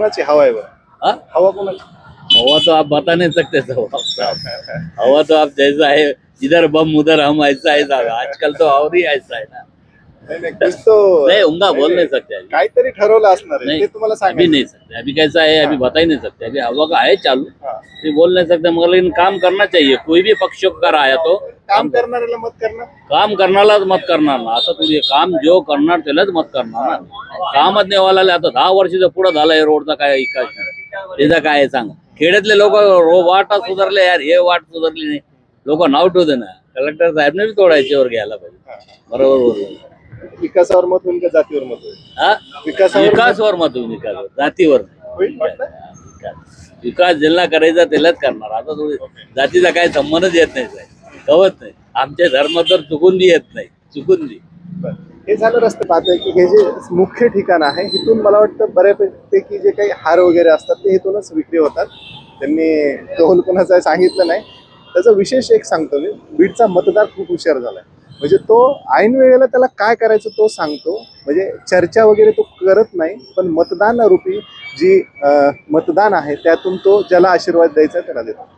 कोणाची हवा आहे बरं? हाँ? हवा कोणाची? हवा तो आप बता नहीं सकते हवा तो आप जैसा है इधर बम उधर हम ऐसा साहब आजकल तो और ही ऐसा है ना. नाही, उनका बोल नहीं. सकते काहीतरी ठरवलं असणार आहे नहीं ते तुम्हाला अभी सांगायचं नहीं सकते. अभी कैसा है अभी बता ही नहीं सकते. अभी हवा का है चालू. अभी बोल नहीं सकते मगर लेकिन काम करना चाहिए. कोई भी पक्ष का आया तो काम करणाऱ्याला मत करणार? काम करणारलाच मत करणार ना. असं आहे. काम जो करणार त्यालाच मत करणार ना. कामच नाही व्हायला आता दहा वर्षाचं पुढे झालंय रोडचा काय विकास नाही. त्याचा काय सांग. खेड्यातले लोक वाटा सुधारले यार हे वाट सुधारली नाही. लोक नाव ठेवते ना. कलेक्टर साहेबने बी तोडायच्यावर घ्यायला पाहिजे. बरोबर बरोबर विकासावर मत होईल का जातीवर मत होईल? विकासावर विकासवर मत होईल विकासवर. जातीवर? विकास. ज्यांना करायचा त्यालाच करणार. आता थोडी जातीचा काही संबंधच येत नाही साहेब. कवत नाही. आमचे धर्म तर चुकून बी येत नाही. चुकून बी. हे झालं रस्ते पाहतोय की हे जे मुख्य ठिकाण आहे इथून मला वाटतं बऱ्यापैकी जे काही हार वगैरे असतात ते इथूनच विक्री होतात. त्यांनी कौल कोणाचा आहे सांगितलं नाही. त्याचा विशेष एक सांगतो मी बीडचा मतदार खूप हुशार झालाय. म्हणजे तो ऐन वेळेला त्याला काय करायचं तो सांगतो. म्हणजे चर्चा वगैरे तो करत नाही पण मतदान रूपी जी मतदान आहे त्यातून तो ज्याला आशीर्वाद द्यायचा त्याला देतो.